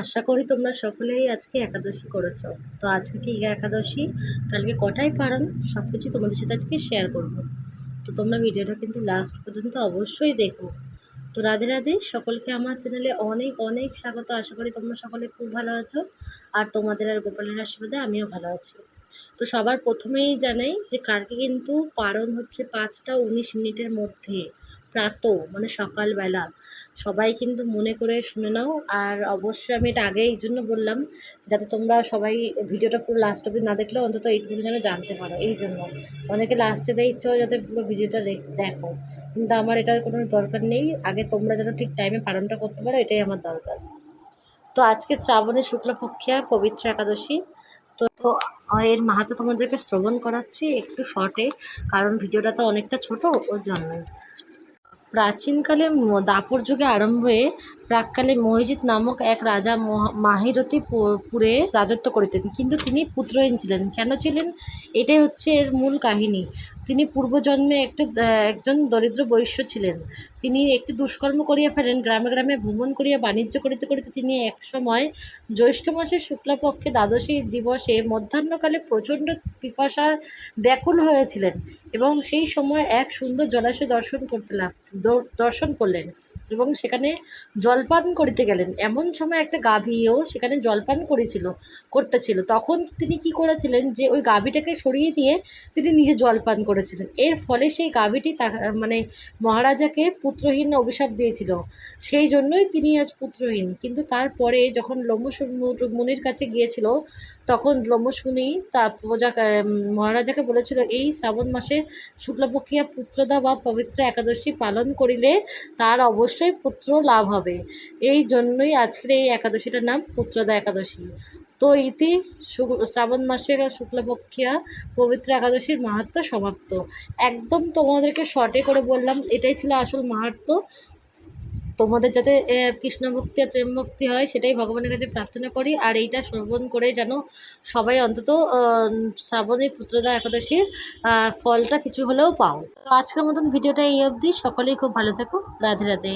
আশা করি তোমরা সকলেই আজকে একাদশী করেছ। তো আজকে কি একাদশী? কালকে কটায় পারণ? সব কিছু তোমাদের সাথে আজকে শেয়ার করব। তো তোমরা ভিডিওটা কিন্তু লাস্ট পর্যন্ত অবশ্যই দেখো। তো রাধে রাধে, সকলকে আমার চ্যানেলে অনেক অনেক স্বাগত। আশা করি তোমরা সকলে খুব ভালো আছো। আর তোমাদের আর গোপালের আশীর্বাদে আমিও ভালো আছি। তো সবার প্রথমেই জানাই যে কালকে কিন্তু পারণ হচ্ছে পাঁচটা উনিশ মিনিটের মধ্যে। প্রাত মানে সকালবেলা। সবাই কিন্তু মনে করে শুনে নাও। আর অবশ্যই আমি এটা আগে এই জন্য বললাম, যাতে তোমরা সবাই ভিডিওটা পুরো লাস্ট অবধি না দেখলেও অন্তত এইটুকু যেন জানতে পারো। এই জন্য অনেকে লাস্টে দেয়, ইচ্ছে হয় যাতে পুরো ভিডিওটা দেখো। কিন্তু আমার এটার কোনো দরকার নেই। আগে তোমরা যেন ঠিক টাইমে পালনটা করতে পারো, এটাই আমার দরকার। তো আজকে শ্রাবণের শুক্লপক্ষিয়া পবিত্র একাদশী। তো তো এর মাহাতো তোমাদেরকে শ্রবণ করাচ্ছি একটু শর্টে কারণ ভিডিওটা তো অনেকটা ছোট, ওর জন্যই। প্রাচীনকালে দাপর যুগে আরম্ভ প্রাককালে মহিজিৎ নামক এক রাজা মহা- মাহিরথী পুরে রাজত্ব করিতেন। কিন্তু তিনি পুত্রহীন ছিলেন। কেন ছিলেন? এটাই হচ্ছে এর মূল কাহিনী। তিনি পূর্বজন্মে একটি একজন দরিদ্র বৈশ্য ছিলেন। তিনি একটি দুষ্কর্ম করিয়া ফেলেন। গ্রামে গ্রামে ভ্রমণ করিয়া বাণিজ্য করিতে করিতে তিনি এক সময় জ্যৈষ্ঠ মাসের শুক্লাপক্ষে দ্বাদশী দিবসে মধ্যাহ্নকালে প্রচণ্ড পিপাসা ব্যাকুল হয়েছিলেন এবং সেই সময় এক সুন্দর জলাশয় দর্শন করতে দর্শন করলেন এবং সেখানে জলপান করিতে গেলেন। এমন সময় একটা গাভীও সেখানে জলপান করেছিল, করতেছিল। তখন তিনি কি করেছিলেন যে, ওই গাভীটাকে সরিয়ে দিয়ে তিনি নিজে জলপান করেছিলেন। এর ফলে সেই গাভীটি তা মানে মহারাজাকে পুত্রহীন অভিশাপ দিয়েছিল। সেই জন্যই তিনি আজ পুত্রহীন। কিন্তু তারপরে যখন লোমস মুনির কাছে গিয়েছিল, তখন লোমস মুনি তা প্রজা মহারাজাকে বলেছিল, এই শ্রাবণ মাসে শুক্লপক্ষিয়া পুত্রদা বা পবিত্র একাদশী পালন করিলে তার অবশ্যই পুত্র লাভ হবে। এই জন্যই আজকের এই একাদশীটার নাম পুত্রদা একাদশী। তো ইতি শ্রাবণ মাসের শুক্লপক্ষিয়া পবিত্র একাদশীর মাহাত্ম্য সমাপ্ত। একদম তোমাদেরকে শর্টে করে বললাম এটাই ছিল আসল মাহাত্ম্য তোমাদের যাতে কৃষ্ণ ভক্তি আর প্রেম ভক্তি হয় সেটাই ভগবানের কাছে প্রার্থনা করি। আর এইটা শ্রবণ করে যেন সবাই অন্তত আহ, শ্রাবণী পুত্রদা একাদশীর ফলটা কিছু হলেও পাও। তো আজকের মতন ভিডিওটা এই অবধি। সকলেই খুব ভালো থেকো। রাধে রাধে।